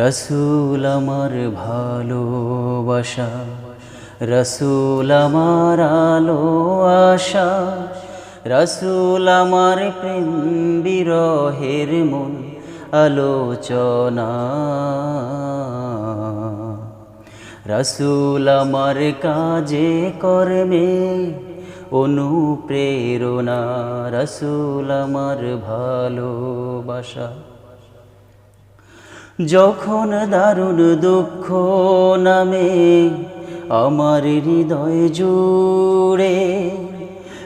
রসুল আমার ভালোবাসা, রসুল আমার আলো আশা, রসুল আমার প্রেম বিরহের মন আলোচনা। রসুল আমার কাজে কর্মে অনুপ্রেরণা, রসুল আমার ভালোবাসা। যখন দারুণ দুঃখ নামে আমার হৃদয় জুড়ে,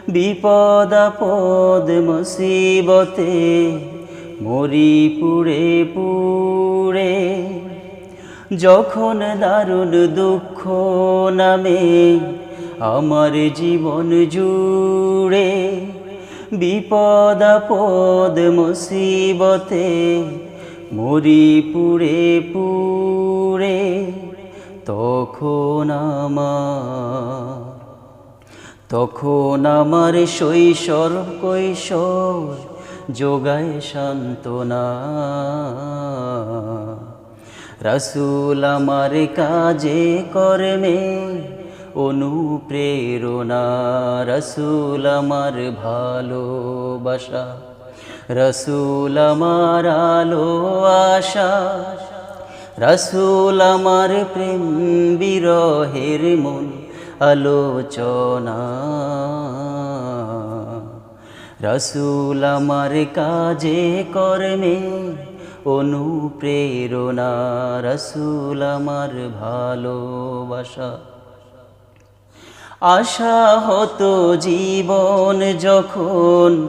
বিপদ আপদ মুসিবতে মরি পুড়ে পুড়ে, যখন দারুণ দুঃখ নামে আমার জীবন জুড়ে, বিপদ আপদ মুসিবতে মরি পুড়ে তখন আমার তখন আমার শৈশর কৈশোর যোগায় সান্ত্বনা। রসুল আমার কাজে, কর্মে অনুপ্রেরণা। রসুল আমার ভালোবাসা রসুল আমার আলো, আশা। রসুল আমার প্রেম, বিরহের মন, আলোচনা। রসুল আমার কাজে, কর্মে অনুপ্রেরণা। রসুল আমার ভালোবাসা। আশা হতো জীবন যখন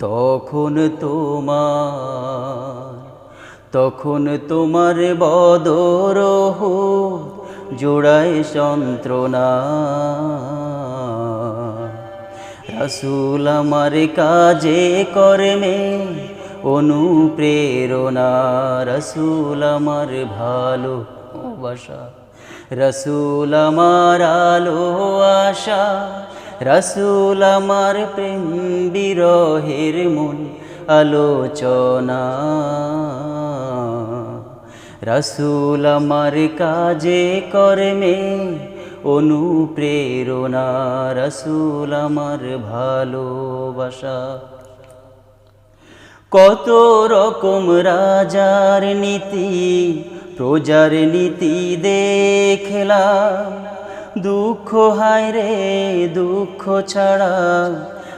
তখন তোমার তখন তোমার বদরহ জোড়ায় যন্ত্রণা। রসুল আমার কাজে, কর্মে অনুপ্রেরণা। রসুল আমার ভালো বাসা রসুল আমার আলো, আশা। রসুল আমার প্রেম বিরহের মন আলোচনা। রসুল আমার কাজে কর্মে অনুপ্রেরণা। রসুল আমার ভালোবাসা। কত রকম রাজার নীতি, প্রজার নীতি দেখলাম। দুঃখ হায় রে, দুঃখ ছাড়া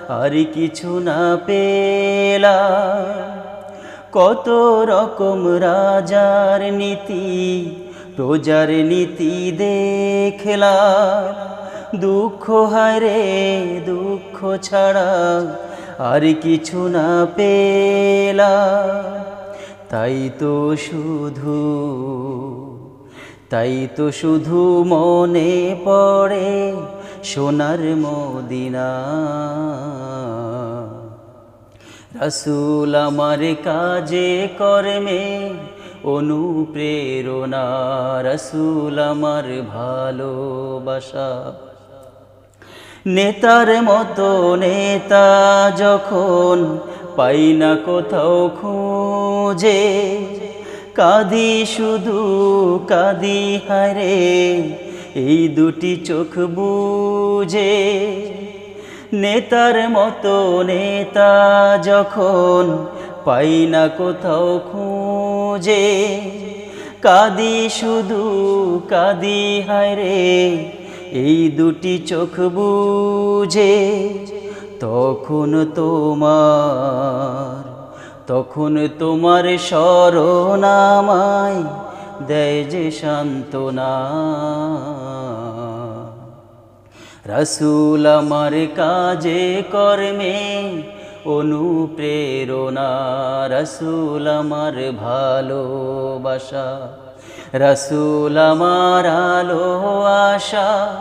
আর কিছু না পেলাম। কত রকম রাজার নীতি, প্রজার নীতি দেখলাম। দুঃখ হায় রে, দুঃখ ছাড়া আর কিছু না পেলাম। তাই তো শুধু তাই তো শুধু মনে পড়ে সোনার মদিনা। রসুল আমার কাজে, কর্মে অনুপ্রেরণা। রসুল আমার ভালোবাসা। নেতার মতো নেতা যখন পাই না কোথাও খুঁজে কাঁদি শুধু কাঁদি হারে এই দুটি চোখ বুঝে। নেতার মতো নেতা যখন পাই না কোথাও খুঁজে, কাঁদি শুধু কাঁদি হায়রে এই দুটি চোখ বুঝে, তখন তোমার তখন তোমার স্মরণামায় দেয় যে সান্ত্বনা। রসুল আমার কাজে, কর্মে অনুপ্রেরণা। রসুল আমার ভালোবাসা। রসুল আমার আলো, আশা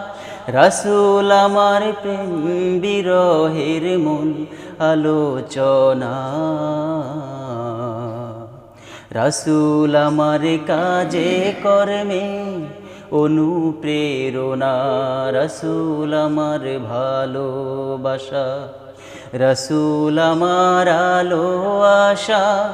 রসুল আমার প্রেম বিরহের মন আলোচনা। রসুল আমার কাজে কর্মে অনুপ্রেরণা। রসুল আমার ভালোবাসা। রসুল আমার আলো আশা।